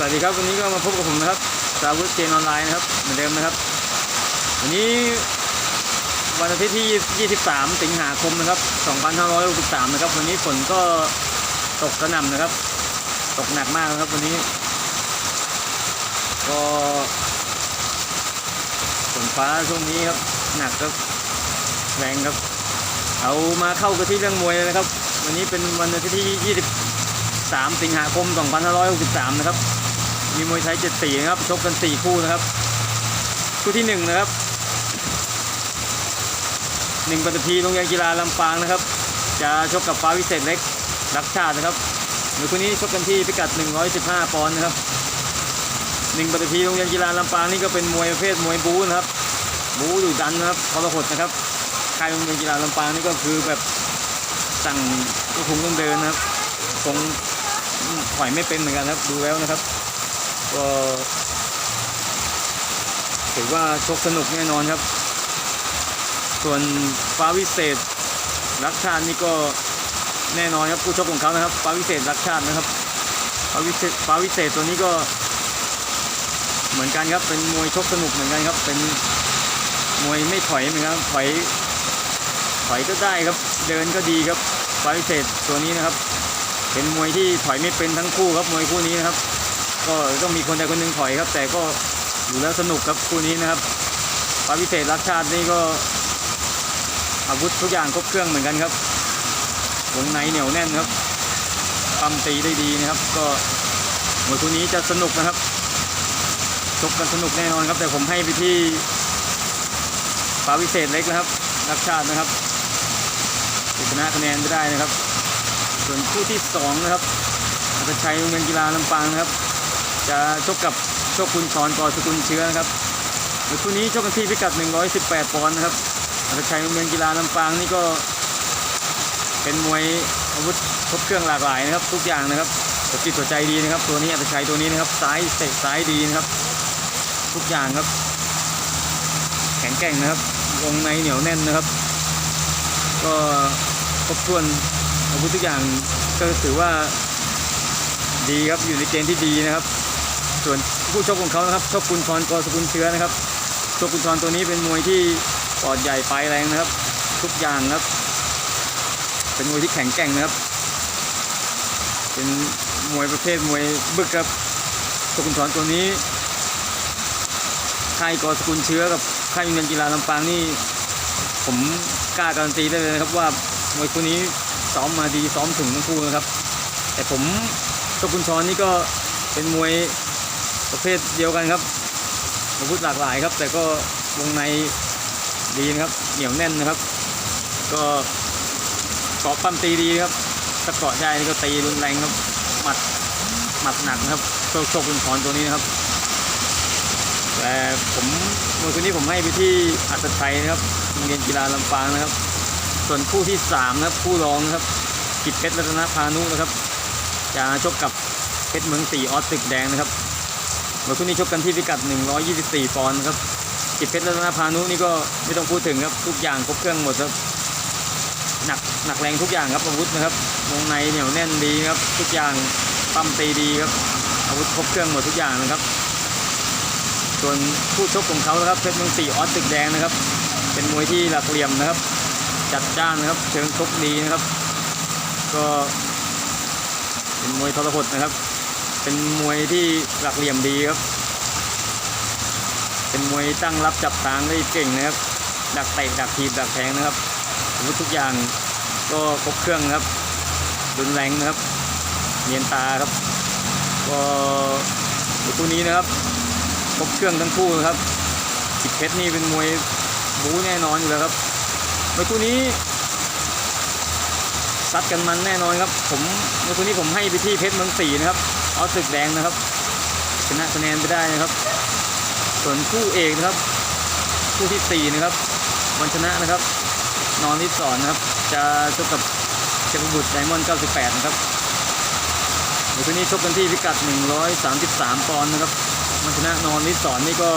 สวัสดีครับวันนี้ก็มาพบกับผมนะครับสาวุธเกมออนไลน์นะครับเหมือนเดิมนะครับ วันนี้วันอาทิตย์ที่ 23 สิงหาคมนะครับ 2563 นะครับ วันนี้ฝนก็ตกกระหน่ำนะครับ ตกหนักมากนะครับวันนี้ ก็ฝนฟ้าช่วงนี้ครับหนักครับแรงครับ เอามาเข้ากันที่เรื่องมวยเลยนะครับ วันนี้เป็นวันอาทิตย์ที่23สิงหาคม 2563 นะครับ มีมวยไทย7สีนะครับชกกัน4คู่นะครับ คู่ที่1นะครับหนึ่งปฏิพีโรงเรียนกีฬาลำปางนะครับ จะชกกับฟ้าวิเศษเล็กรักชาตินะครับมวยคู่นี้ชกกันที่พิกัด 115 ปอนด์นะครับหนึ่งปฏิพีโรงเรียนกีฬาลำปางนี่ก็เป็นมวยประเภทมวยบู๊นะครับบู๊ดุดันนะครับทรหดนะครับค่ายโรงเรียนกีฬาลำปางนี่ก็คือแบบสั่งก็คงต้องเดินนะครับคงถอยไม่เป็นเหมือนกันครับดูแล้วนะครับ ก็ถือว่าชกสนุกแน่นอนครับ ส่วนฟ้าวิเศษรักชาตินี่ก็แน่นอนครับผู้ชกของเขานะครับฟ้าวิเศษรักชาตินะครับฟ้าวิเศษฟ้าวิเศษตัวนี้ก็ เหมือนกันครับเป็นมวยชกสนุกเหมือนกันครับ เป็นมวยไม่ถอยเหมือนกันถอยถอยก็ได้ครับ เดินก็ดีครับฟ้าวิเศษตัวนี้นะครับ เป็นมวยที่ถอยไม่เป็นทั้งคู่ครับมวยคู่นี้นะครับ ก็ต้องมีคนใดคนหนึ่งถอยครับ แต่ก็อยู่แล้วสนุกครับคู่นี้นะครับฟ้าวิเศษรักชาตินี่ก็อาวุธทุกอย่างครบเครื่องเหมือนกันครับวงในเหนียวแน่นครับปั้มตีได้ดีนะครับ ก็มวยคู่นี้จะสนุกนะครับชกกันสนุกแน่นอนครับ แต่ผมให้ไปที่ฟ้าวิเศษเล็กนะครับ รักชาตินะครับชนะคะแนนจะได้นะครับ ส่วนคู่ที่สองนะครับอัตชัยโรงเรียนกีฬาลำปางนะครับ จะชกกับโชคคุณชอนกอสกุลเชื้อนะครับโดยคู่นี้ชกกันที่พิกัด 118 ปอนด์นะครับอัตชัยเรียนกีฬาลำปางนี่ก็เป็นมวยอาวุธครบเครื่องหลากหลายนะครับ ทุกอย่างนะครับหัวจิตหัวใจดีนะครับ ตัวนี้อัตชัยตัวนี้นะครับซ้ายเตะซ้ายดีนะครับ ทุกอย่างครับ แข็งแกร่งนะครับวงในเหนียวแน่นนะครับ ก็ครบถ้วนอาวุธทุกอย่างก็ถือว่าดีครับอยู่ในเกณฑ์ที่ดีนะครับ ส่วนผู้ชกของเขานะครับชกคุณชรกอสกุลเชื้อนะครับชกคุณชรตัวนี้เป็นมวยที่ปอดใหญ่ปแรงนะครับ ทุกอย่างครับ เป็นมวยที่แข็งแกร่งนะครับ เป็นมวยประเภทมวยบึกครับชกคุณชรตัวนี้ค่ายกอสกุลเชื้อกับค่ายโรงเรียนกีฬาลำปางนี่ผมกล้าการันตีได้เลยนะครับว่ามวยคู่นี้ซ้อมมาดีซ้อมถึงทั้งคู่นะครับ แต่ผมชกคุณชรนี่ก็เป็นมวย ประเภทเดียวกันครับอาวุธหลากหลายครับ แต่ก็วงในดีนะครับ เหนียวแน่นนะครับ ก็เกาะปั้มตีดีครับถ้าเกาะได้ก็ตีรุนแรงครับหมัดหมัดหนักนะครับโชคโชคคุณชรตัวนี้นะครับ แต่ผมมวยคู่นี้ผมให้ไปที่อัตชัยนะครับโรงเรียนกีฬาลำปางนะครับ ส่วนคู่ที่3นะครับคู่รองนะครับกิจเพชรรัตนพานุนะครับ จะชกกับเพชรเมืองสีออสตึกแดงนะครับ มวยคู่นี้ชกกันที่พิกัด 124 ปอนด์ครับกิจเพชรรัตนพานุนี่ก็ไม่ต้องพูดถึงครับทุกอย่างครบเครื่องหมดครับหนักหนักแรงทุกอย่างครับอาวุธนะครับวงในเหนียวแน่นดีครับทุกอย่างปั้มตีดีครับอาวุธครบเครื่องหมดทุกอย่างนะครับ ส่วนผู้ชกของเขานะครับเพชรเมืองสีออสตึกแดงนะครับ เป็นมวยที่หลักเหลี่ยมนะครับ จัดจ้านนะครับเชิงชกดีนะครับ ก็เป็นมวยทรหดนะครับ เป็นมวยที่หลักเหลี่ยมดีครับ เป็นมวยตั้งรับจับทางได้เก่งนะครับ ดักเตะดักทีบดักแทงนะครับอาวุธทุกอย่างก็ครบเครื่องนะครับรุนแรงนะครับเนียนตาครับ ก็คู่นี้นะครับครบเครื่องทั้งคู่นะครับกิจเพชรนี่เป็นมวยบู๊แน่นอนอยู่แล้วครับมวยคู่นี้ซัดกันมันแน่นอนครับ ผมมวยคู่นี้ผมให้ไปที่เพชรเมืองศรีนะครับ เอาศึกแดงนะครับ ชนะคะแนนไปได้นะครับ ส่วนคู่เอกนะครับ คู่ที่สี่นะครับวันชนะนะครับ นอนที่สอนนะครับ จะชกกับเชฟบุตรไดมอนด์98 นะครับมวยคู่นี้ชกกันที่พิกัด 133 ปอนด์นะครับมันชนะนอนนิสอนนี่ก็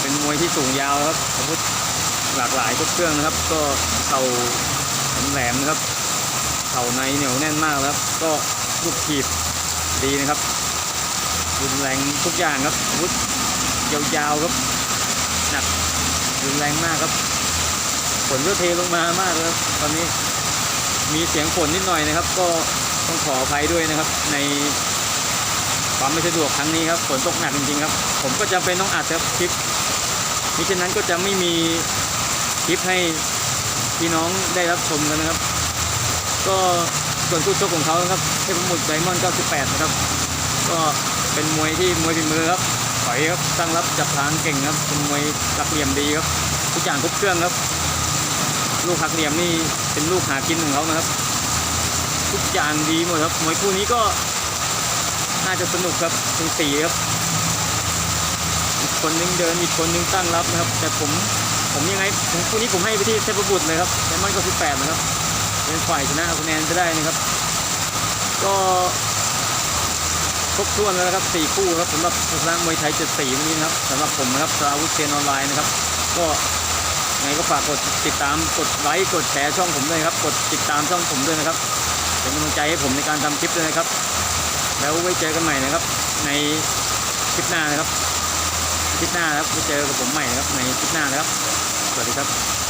เป็นมวยที่สูงยาวครับอาวุธหลากหลายครบเครื่องนะครับ ก็เข่าแหลมนะครับเข่าในเหนียวแน่นมากครับ ก็ลูกขีบ ดีนะครับรุนแรงทุกอย่างครับอาวุธยาวๆครับหนักรุนแรงมากครับฝนก็เทลงมามากเลยครับตอนนี้มีเสียงฝนนิดหน่อยนะครับ ก็ต้องขออภัยด้วยนะครับ ในความไม่สะดวกครั้งนี้ครับฝนตกหนักจริงๆครับ ผมก็จะเป็นต้องอัดครับคลิปมิฉะนั้นก็จะไม่มีคลิปให้พี่น้องได้รับชมกันนะครับ ก็ ส่วนคู่ชกของเขาครับเทพบุตรไดมอนด์98 นะครับ ก็เป็นมวยที่มวยฝีมือครับถอยครับตั้งรับจับทางเก่งครับเป็นมวยหลักเหลี่ยมดีครับ ทุกอย่างครบเครื่องครับ ลูกหักเหลี่ยมนี่เป็นลูกหากินของเขานะครับ ทุกอย่างดีหมดครับมวยคู่นี้ก็น่าจะสนุกครับเป็นสีครับอีคนนึงเดินอีกคนนึงตั้งรับนะครับ แต่ผมผมยังไงผมคู่นี้ผมให้ไปที่เทพบุตรเลยครับไดมอนด์98นะครับ เป็นฝ่ายชนะเอาคะแนนไปได้นะครับ ก็ครบถ้วนแล้วนะครับสี่คู่ครับสำหรับทัศนะมวยไทยเจ็ดสีวันนี้นะครับสำหรับผมนะครับสราวุธเชนออนไลน์นะครับ ก็ไงก็ฝากกดติดตามกดไลค์กดแชร์ช่องผมด้วยครับ กดติดตามช่องผมด้วยนะครับเป็นกำลังใจให้ผมในการทำคลิปด้วยนะครับ แล้วไว้เจอกันใหม่นะครับ ในคลิปหน้านะครับคลิปหน้าครับไว้เจอกับผมใหม่นะครับในคลิปหน้านะครับ สวัสดีครับ